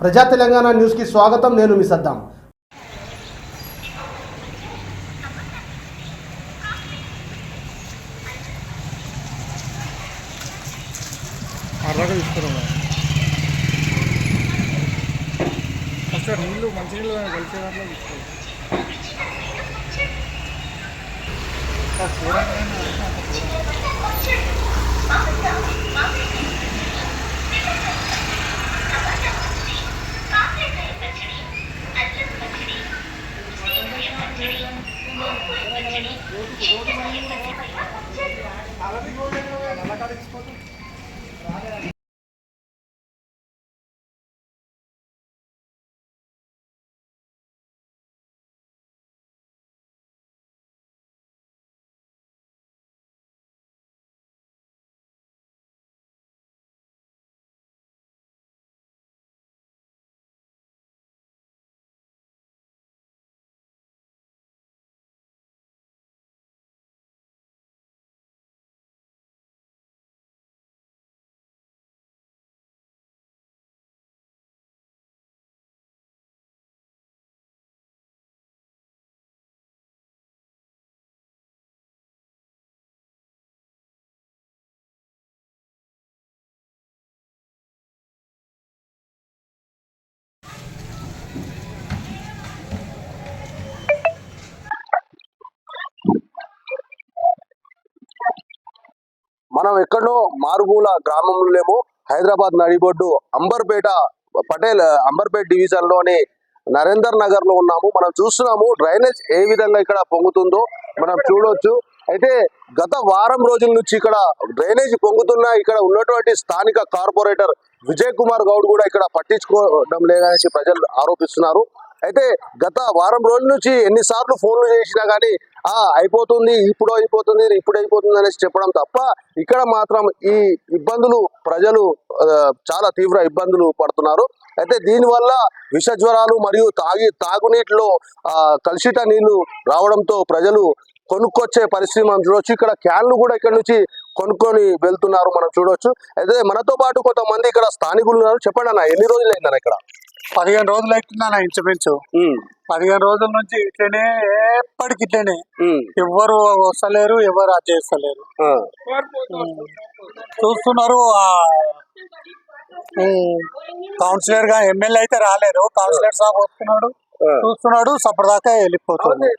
ప్రజా తెలంగాణ న్యూస్కి స్వాగతం నేను మీ సద్దాం. ఫస్ట్ నీళ్ళు మంచి నీళ్ళు కలిసే దాంట్లో తీసుకో మనం ఎక్కడో మారుమూల గ్రామంలో లేము హైదరాబాద్ నడిబొడ్డు అంబర్పేట పటేల్ అంబర్పేట్ డివిజన్లోని నరేందర్ నగర్లో ఉన్నాము. మనం చూస్తున్నాము డ్రైనేజ్ ఏ విధంగా ఇక్కడ పొంగుతుందో మనం చూడొచ్చు. అయితే గత వారం రోజుల నుంచి ఇక్కడ డ్రైనేజ్ పొంగుతున్న ఇక్కడ ఉన్నటువంటి స్థానిక కార్పొరేటర్ విజయ్ కుమార్ గౌడ్ కూడా ఇక్కడ పట్టించుకోవడం లేదనేసి ప్రజలు ఆరోపిస్తున్నారు. అయితే గత వారం రోజుల నుంచి ఎన్నిసార్లు ఫోన్లు చేసినా కానీ ఆ అయిపోతుంది ఇప్పుడు అయిపోతుంది ఇప్పుడు అయిపోతుంది అనేసి చెప్పడం తప్ప ఇక్కడ మాత్రం ఈ ఇబ్బందులు ప్రజలు చాలా తీవ్ర ఇబ్బందులు పడుతున్నారు. అయితే దీనివల్ల విష జ్వరాలు మరియు తాగి తాగునీటిలో ఆ, కలుషిత నీళ్ళు రావడంతో ప్రజలు కొనుక్కొచ్చే పరిస్థితి మనం చూడొచ్చు. ఇక్కడ క్యాన్లు కూడా ఇక్కడ నుంచి కొనుక్కొని వెళ్తున్నారు మనం చూడొచ్చు. అయితే మనతో పాటు కొంతమంది ఇక్కడ స్థానికులు ఉన్నారు. చెప్పండి అన్న ఎన్ని రోజులు అయిందన్న ఇక్కడ? పదిహేను రోజులు అవుతుందన్న ఇంచుమించు. పదిహేను రోజుల నుంచి ఇట్లనే ఎప్పటికి ఇట్లనే ఉమ్, ఎవ్వరు వస్తలేరు ఎవరు అది చేస్తలేరు. చూస్తున్నారు కౌన్సిలర్గా ఎమ్మెల్యే అయితే రాలేరు కౌన్సిలర్ సాబ్ వస్తున్నాడు. చూస్తున్నాడు సపదాకా వెళ్ళిపోతుంది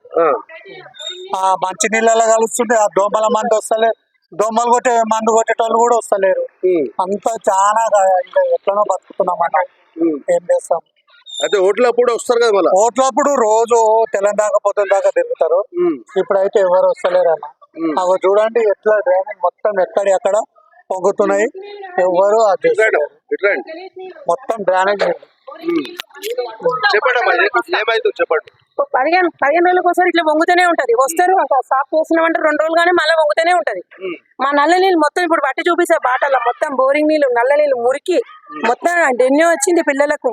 ఆ, మంచి నీళ్ళలో కలుస్తుంది ఆ దోమల మంది వస్తలే దోమలు కొట్టే మందు కొట్టేటోళ్ళు కూడా వస్తలేరు. అంతా చాలా ఇంకా ఎట్లనో బతుకుతున్నామన్న ఉమ్. ఏం చేస్తాం? అయితే ఓట్లప్పుడు వస్తారు కదా మళ్ళీ? ఓట్లప్పుడు రోజు తెలంగాణ పొద్దున దాకా తిరుగుతారు. ఇప్పుడైతే ఎవరు వస్తలేరు అన్న. అవి చూడండి ఎట్లా డ్రైనేజ్ మొత్తం ఎక్కడి అక్కడ పొంగుతున్నాయి. ఎవరు. మొత్తం డ్రైనేజ్. చెప్పండి ఏమైందో చెప్పండి. పదిహేను పదిహేను రోజులకు ఒకసారి ఇట్లా వంగుతూనే ఉంటది. వస్తారు సాఫ్ పోసినామంటే రెండు రోజులు కానీ మళ్ళీ వంగుతూనే ఉంటది. మా నల్ల నీళ్ళు మొత్తం ఇప్పుడు బట్టి చూపిస్తే బాటలో మొత్తం బోరింగ్ నీళ్ళు నల్ల నీళ్ళు మురికి మొత్తం డెన్యూ వచ్చింది పిల్లలకు.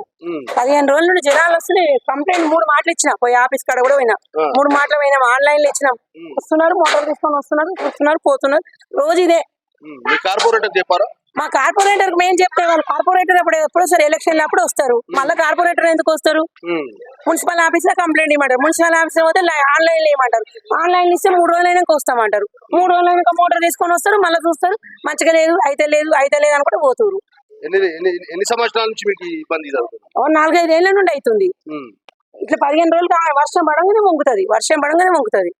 పదిహేను రోజుల నుండి జనాలు వస్తున్నాయి. కంప్లైంట్ మూడు మాటలు ఇచ్చిన. పోయి ఆఫీస్ కాడ కూడా పోయినా. మూడు మాటలు పోయినాం. ఆన్లైన్లో ఇచ్చినాం వస్తున్నారు మోటార్ తీసుకొని వస్తున్నారు వస్తున్నారు పోతున్నారు. రోజు ఇదే. కార్పొరేటర్ చెప్పారా? మా కార్పొరేటర్ మేము చెప్తే వాళ్ళు కార్పొరేటర్ అప్పుడు ఎప్పుడు వస్తారు ఎలక్షన్ అప్పుడు వస్తారు. మళ్ళీ కార్పొరేటర్ ఎందుకు వస్తారు? మున్సిపల్ ఆఫీస్లో కంప్లైంట్ ఇవ్వమంటారు మున్సిపల్ ఆఫీస్ పోతే ఆన్లైన్లో ఇవ్వమంటారు ఆన్లైన్ ఇస్తే మూడు రోజులు అయినాక వస్తామంటారు. మూడు రోజులు అయినాక మోటార్ తీసుకొని వస్తారు మళ్ళీ చూస్తారు. మంచిగా లేదు అయితే లేదు అయితే లేదు అని కూడా పోతున్నారు ఎన్ని సంవత్సరాల నుంచి మీకు ఇబ్బంది నాలుగైదు ఏళ్ళ నుండి అవుతుంది ఇట్లా పదిహేను రోజులు వర్షం పడంగానే వంగుతుంది. వర్షం పడంగానే వంగుతుంది.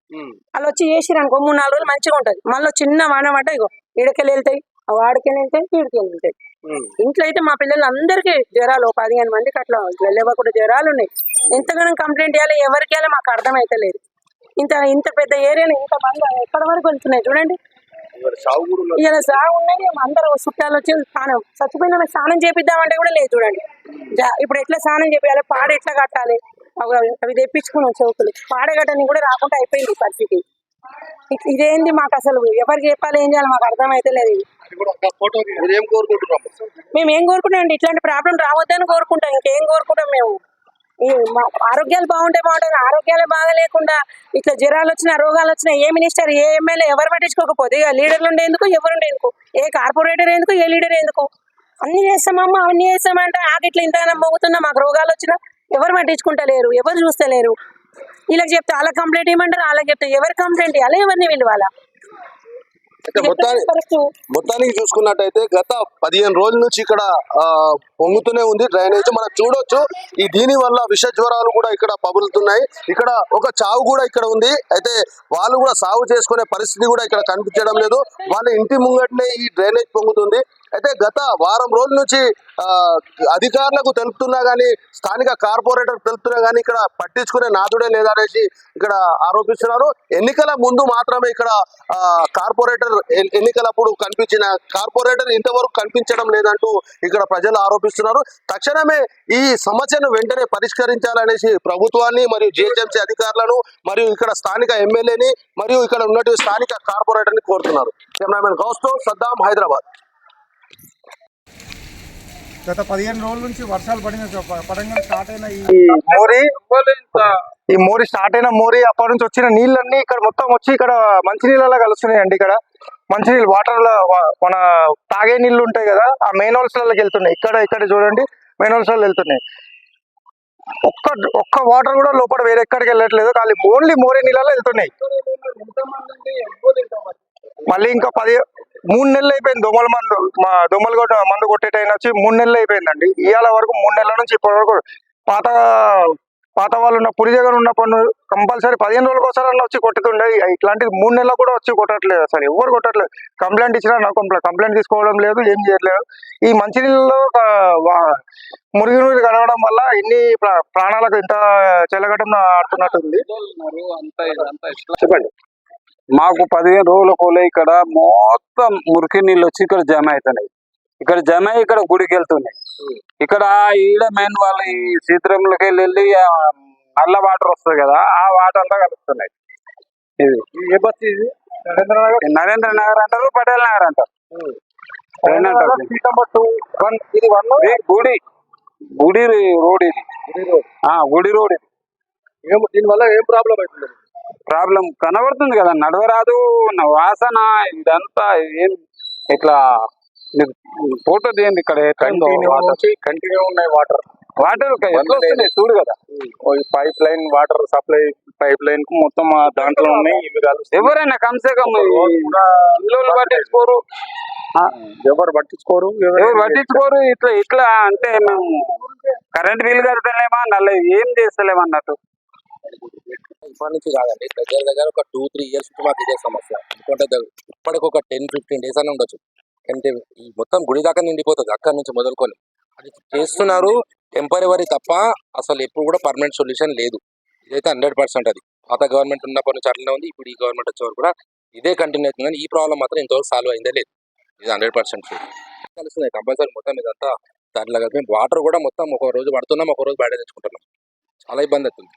వాళ్ళు వచ్చి చేసిరు అనుకో మూడు నాలుగు రోజులు మంచిగా ఉంటది. మళ్ళీ చిన్న వాన పడ్డ ఇగో ఈడకెళ్ళి వెళ్తాయి. వెళ్తాయి ఈడికెళ్ళి వెళ్తాయి ఉమ్. ఇంట్లో అయితే మా పిల్లలు అందరికీ జ్వరాలు పదిహేను మందికి అట్లా ఇట్లా లేవకుండా జ్వరాలు ఉన్నాయి ఎంతగానో కంప్లైంట్ చేయాలి ఎవరికి చేయాలో మాకు అర్థమైతలేదు ఇంత ఇంత పెద్ద ఏరియాలో ఇంత మంది ఎక్కడ వరకు వెళ్తున్నాయి చూడండి. కూడా. ఇలా సాగు ఉన్నది అందరూ చుట్టాలు వచ్చి స్నానం చచ్చిపోయిన స్నానం చేపిద్దామంటే కూడా లేదు చూడండి. ఇప్పుడు ఎట్లా స్నానం చేయాలి పాడ ఎట్లా కట్టాలి? అవి తెప్పించుకున్నాం చౌకులు పాడ కట్టని కూడా రాకుండా అయిపోయింది పరిస్థితి. ఇదేంది మాకు అసలు? ఎవరికి చెప్పాలి ఏం చేయాలి మాకు అర్థమైతే లేదు. మీరు ఏం కోరుకుంటున్నాం మేము ఏం కోరుకుంటాం అండి? ఇట్లాంటి ప్రాబ్లం రావద్దని కోరుకుంటాం. ఇంకేం కోరుకుంటాం మేము? ఈ మా ఆరోగ్యాలు బాగుంటే బాగుంటుంది ఆరోగ్యాలు బాగా లేకుండా ఇట్లా జ్వరాలు వచ్చినా రోగాలు వచ్చినా ఏ మినిస్టర్ ఏ ఎమ్మెల్యే ఎవరు పట్టించుకోకపోతే ఇక లీడర్లు ఉండేందుకు ఎవరు ఉండేందుకు? ఏ కార్పొరేటర్ ఎందుకు ఏ లీడర్ ఎందుకు? అన్ని చేస్తామమ్మా అవన్నీ చేస్తామంటే ఆకిట్లా ఇంతగానం పోగుతున్నా మాకు రోగాలు వచ్చినా ఎవరు పట్టించుకుంటలేరు ఎవరు చూస్తలేరు. వీళ్ళకి చెప్తే వాళ్ళ కంప్లైంట్ ఇవ్వమంటారు వాళ్ళకి చెప్తే ఎవరు కంప్లైంట్ ఇవ్వాలి? ఎవరిని పిలవాలా? మొత్తానికి చూసుకున్నట్టయితే గత పదిహేను రోజుల నుంచి ఇక్కడ ఆ, పొంగుతూనే ఉంది డ్రైనేజ్. మనం చూడొచ్చు ఈ దీని వల్ల విష జ్వరాలు కూడా ఇక్కడ పగులుతున్నాయి. ఇక్కడ ఒక చావు కూడా ఇక్కడ ఉంది. అయితే వాళ్ళు కూడా సాగు చేసుకునే పరిస్థితి కూడా ఇక్కడ కనిపించడం లేదు. వాళ్ళ ఇంటి ముంగటనే ఈ డ్రైనేజ్ పొంగుతుంది. అయితే గత వారం రోజుల నుంచి అధికారులకు తెలుపుతున్నా కానీ స్థానిక కార్పొరేటర్ తెలుపుతున్నా కానీ ఇక్కడ పట్టించుకునే నాదుడే లేదనేసి ఇక్కడ ఆరోపిస్తున్నారు. ఎన్నికల ముందు మాత్రమే ఇక్కడ కార్పొరేటర్ ఎన్నికలప్పుడు కనిపించిన కార్పొరేటర్ ఇంతవరకు కనిపించడం లేదంటూ ఇక్కడ ప్రజలు ఆరోపిస్తున్నారు. తక్షణమే ఈ సమస్యను వెంటనే పరిష్కరించాలనేసి ప్రభుత్వాన్ని మరియు జిహెచ్ఎంసీ అధికారులను మరియు ఇక్కడ స్థానిక ఎమ్మెల్యేని మరియు ఇక్కడ ఉన్నటువంటి స్థానిక కార్పొరేటర్ని కోరుతున్నారు. కెమెరామెన్ గౌస్తో సద్దాం హైదరాబాద్. గత పదిహేను రోజుల నుంచి వర్షాలు పడిన పడంగా స్టార్ట్ అయిన ఈ ఈ మోరి ఈ మోరి స్టార్ట్ అయిన మోరి అప్పటి నుంచి వచ్చిన నీళ్ళన్నీ ఇక్కడ మొత్తం వచ్చి ఇక్కడ మంచినీళ్ళలా కలుస్తున్నాయి అండి ఇక్కడ. మంచినీళ్ళు వాటర్లో మన తాగే నీళ్ళు ఉంటాయి కదా ఆ మెయిన్ హౌస్ వెళ్తున్నాయి. ఇక్కడ ఇక్కడ చూడండి మెయిన్ హౌస్ వెళ్తున్నాయి. ఒక్క ఒక్క వాటర్ కూడా లోపల వేరే ఎక్కడికి వెళ్ళట్లేదు. ఖాళీ ఓన్లీ మోరే నీళ్ళలో వెళ్తున్నాయి. మళ్ళీ ఇంకా పది మూడు నెలలు అయిపోయింది దొంగల మందు మా దోమలు కొట్ట మందు కొట్టే వచ్చి మూడు నెలలు అయిపోయిందండి. ఇవాళ వరకు మూడు నెలల నుంచి ఇప్పటి వరకు పాత పాత వాళ్ళు ఉన్న పురి దగ్గర ఉన్నప్పుడు కంపల్సరీ పదిహేను రోజులకు ఒకసారి వచ్చి కొట్టుతుండే. ఇట్లాంటిది మూడు నెలలు కూడా వచ్చి కొట్టట్లేదు అసలు ఎవరు కొట్టట్లేదు. కంప్లైంట్ ఇచ్చినా నాకు కంప్లైంట్ తీసుకోవడం లేదు ఏం చేయట్లేదు. ఈ మంచినీళ్ళలో ఒక మురిగి నీరు కడగడం వల్ల ఇన్ని ప్రా- ప్రాణాలకు ఇంత చెలగటం ఆడుతున్నట్టుంది. చెప్పండి. మాకు పదిహేను రోజుల కోలే ఇక్కడ మొత్తం మురికి నీళ్ళు వచ్చి ఇక్కడ జమ అవుతున్నాయి ఇక్కడ జమ ఇక్కడ గుడికి వెళ్తున్నాయి. ఇక్కడ ఈడ మెయిన్ వాళ్ళు ఈ సీతారాములకి వెళ్ళి నల్ల వాటర్ వస్తుంది కదా ఆ వాటర్ అంతా కలుస్తున్నాయి ఇది. ఏ బస్ ఇది? నరేంద్ర నగర్? అంటారు పటేల్ నగర్ అంటారు. గుడి. గుడి రోడ్ ఇది. ఆ గుడి రోడ్ ఇది. దీనివల్ల ఏం ప్రాబ్లం అవుతుంది? ప్రాబ్లం కనబడుతుంది కదా నడవరాదు నా వాసన ఇదంతా ఏం ఇట్లా ఫోటో తీయండి ఇక్కడ కంటిన్యూ ఉన్నాయి వాటర్ వాటర్ చూడు కదా. Pipeline water supply pipe లైన్కు మొత్తం దాంట్లో ఉన్నాయి ఇవి ఎవరైనా కమ్సే కమ్ పట్టించుకోరు. ఎవరు పట్టించుకోరు ఎవరు పట్టించుకోరు ఇట్లా ఇట్లా అంటే మేము కరెంట్ బిల్ కడతలేమా నల్ల ఏం చేస్తలేము అన్నట్టు ఇప్పటి నుంచి కాదండి. దగ్గర దగ్గర ఒక టూ త్రీ ఇయర్స్ నుంచి మాకు ఇదే సమస్య. ఎందుకంటే ఇప్పటికి ఒక టెన్ ఫిఫ్టీన్ డేస్ అని ఉండొచ్చు. అంటే ఈ మొత్తం గుడి దాకా నిండిపోతుంది. అక్కడి నుంచి మొదలుకొని. అది చేస్తున్నారు టెంపరీ తప్ప అసలు ఎప్పుడు కూడా పర్మనెంట్ సొల్యూషన్ లేదు. ఇదైతే హండ్రెడ్ పర్సెంట్ అది. పాత గవర్నమెంట్ ఉన్నప్పటి నుంచి అట్లనే ఉంది. ఇప్పుడు ఈ గవర్నమెంట్ వచ్చే వరకు కూడా ఇదే కంటిన్యూ అవుతుంది కానీ ఈ ప్రాబ్లం మాత్రం ఇంతవరకు సాల్వ్ అయిందే లేదు. ఇది హండ్రెడ్ పర్సెంట్ కలుస్తున్నాయి కంపల్సరీ మొత్తం ఇదంతా దాంట్లో కలిపి. వాటర్ కూడా మొత్తం ఒక రోజు పడుతున్నాం ఒక రోజు బయట తెచ్చుకుంటున్నాం. చాలా ఇబ్బంది అవుతుంది.